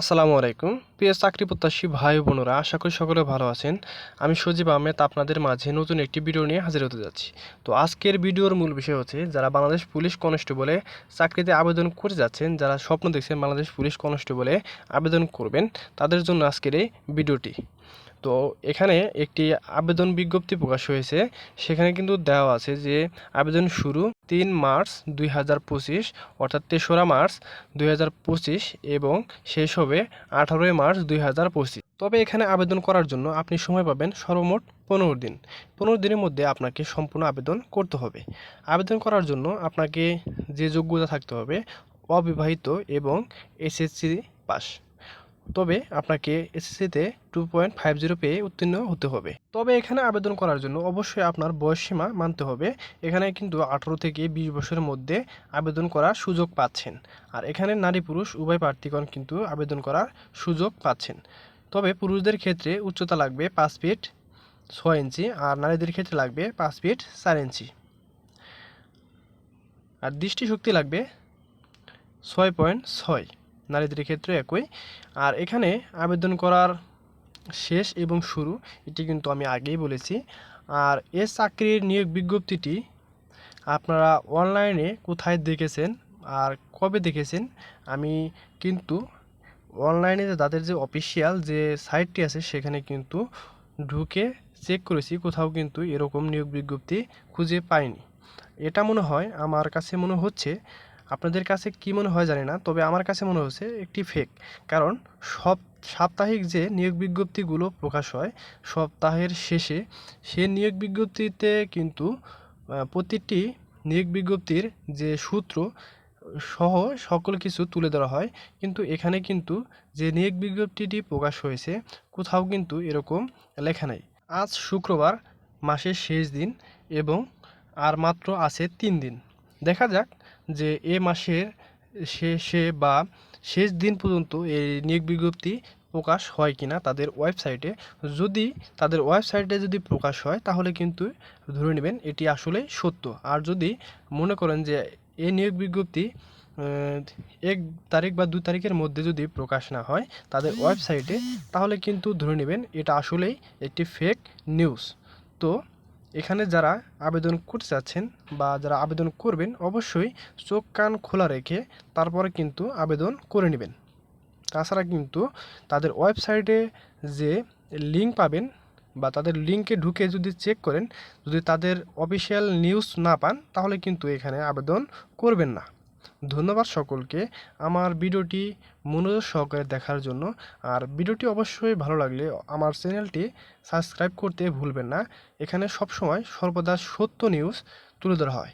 আসসালামু আলাইকুম। প্রিয় চাকরি প্রত্যাশী ভাই বোনরা, আশা করি সকলে ভালো আছেন। আমি সজীব আহমেদ, আপনাদের মাঝে নতুন একটি ভিডিও নিয়ে হাজির হতে যাচ্ছি। তো আজকের ভিডিওর মূল বিষয় হচ্ছে, যারা বাংলাদেশ পুলিশ কনস্টেবলে চাকরিতে আবেদন করে যাচ্ছেন, যারা স্বপ্ন দেখছেন বাংলাদেশ পুলিশ কনস্টেবলে আবেদন করবেন, তাদের জন্য আজকের এই ভিডিওটি। তো এখানে একটি আবেদন বিজ্ঞপ্তি প্রকাশ হয়েছে। সেখানে কিন্তু দেওয়া আছে যে আবেদন শুরু তিন মার্চ দুই হাজার পঁচিশ, অর্থাৎ তেসরা মার্চ দুই হাজার পঁচিশ এবং শেষ হবে আঠারোই মার্চ দুই হাজার পঁচিশ। তবে এখানে আবেদন করার জন্য আপনি সময় পাবেন সর্বমোট পনেরো দিন। পনেরো দিনের মধ্যে আপনাকে সম্পূর্ণ আবেদন করতে হবে। আবেদন করার জন্য আপনাকে যে যোগ্যতা থাকতে হবে, অবিবাহিত এবং এসএসসি পাস। তবে আপনাকে এসএসসিতে টু পয়েন্ট ফাইভ জিরো পেয়ে উত্তীর্ণ হতে হবে। তবে এখানে আবেদন করার জন্য অবশ্যই আপনার বয়সসীমা মানতে হবে। এখানে কিন্তু আঠারো থেকে বিশ বছরের মধ্যে আবেদন করার সুযোগ পাচ্ছেন। আর এখানে নারী পুরুষ উভয় প্রার্থীগণ কিন্তু আবেদন করার সুযোগ পাচ্ছেন। তবে পুরুষদের ক্ষেত্রে উচ্চতা লাগবে পাঁচ ফিট ছয় ইঞ্চি আর নারীদের ক্ষেত্রে লাগবে পাঁচ ফিট চার ইঞ্চি। আর দৃষ্টিশক্তি লাগবে ছয় পয়েন্ট ছয়। নারীদের ক্ষেত্রে একই। আর এখানে আবেদন করার শেষ এবং শুরু, এটি কিন্তু আমি আগেই বলেছি। আর এ চাকরির নিয়োগ বিজ্ঞপ্তিটি আপনারা অনলাইনে কোথায় দেখেছেন আর কবে দেখেছেন, আমি কিন্তু অনলাইনে তাদের যে অফিসিয়াল যে সাইটটি আছে, সেখানে কিন্তু ঢুকে চেক করেছি, কোথাও কিন্তু এরকম নিয়োগ বিজ্ঞপ্তি খুঁজে পাইনি। এটা মনে হয়, আমার কাছে মনে হচ্ছে আপনাদের কাছে কি মনে হয় জানি না, তবে আমার কাছে মনে হচ্ছে একটি ফেক কারণ সব সাপ্তাহিক যে নিয়োগ বিজ্ঞপ্তিগুলো প্রকাশ হয়, সপ্তাহের শেষে সে নিয়োগ বিজ্ঞপ্তিতে কিন্তু প্রতিটি নিয়োগ বিজ্ঞপ্তির যে সূত্র, সহ সকল কিছু তুলে ধরা হয়। কিন্তু এখানে কিন্তু যে নিয়োগ বিজ্ঞপ্তিটি প্রকাশ হয়েছে, কোথাও কিন্তু এরকম লেখা নেই। আজ শুক্রবার, মাসের শেষ দিন এবং আর মাত্র আছে তিন দিন। দেখা যাক যে এ মাসের শেষে বা শেষ দিন পর্যন্ত এই নিয়োগ বিজ্ঞপ্তি প্রকাশ হয় কিনা তাদের ওয়েবসাইটে। যদি তাদের ওয়েবসাইটে যদি প্রকাশ হয়, তাহলে কিন্তু ধরে নেবেন এটি আসলে সত্য। আর যদি মনে করেন যে এই নিয়োগ বিজ্ঞপ্তি এক তারিখ বা দু তারিখের মধ্যে যদি প্রকাশ না হয় তাদের ওয়েবসাইটে, তাহলে কিন্তু ধরে নেবেন এটা আসলেই একটি ফেক নিউজ তো এখানে যারা আবেদন করতে চাচ্ছেন বা যারা আবেদন করবেন, অবশ্যই চোখ, কান খোলা রেখে তারপরে কিন্তু আবেদন করে নেবেন। তাছাড়া কিন্তু তাদের ওয়েবসাইটে যে লিঙ্ক পাবেন বা তাদের লিঙ্কে ঢুকে যদি চেক করেন, যদি তাদের অফিসিয়াল নিউজ না পান, তাহলে কিন্তু এখানে আবেদন করবেন না। ধন্যবাদ সকলকে আমার ভিডিওটি মনোযোগ সহকারে দেখার জন্য। আর ভিডিওটি অবশ্যই ভালো লাগলে আমার চ্যানেলটি সাবস্ক্রাইব করতে ভুলবেন না। এখানে সবসময় সর্বদা সত্য নিউজ তুলে ধরা হয়।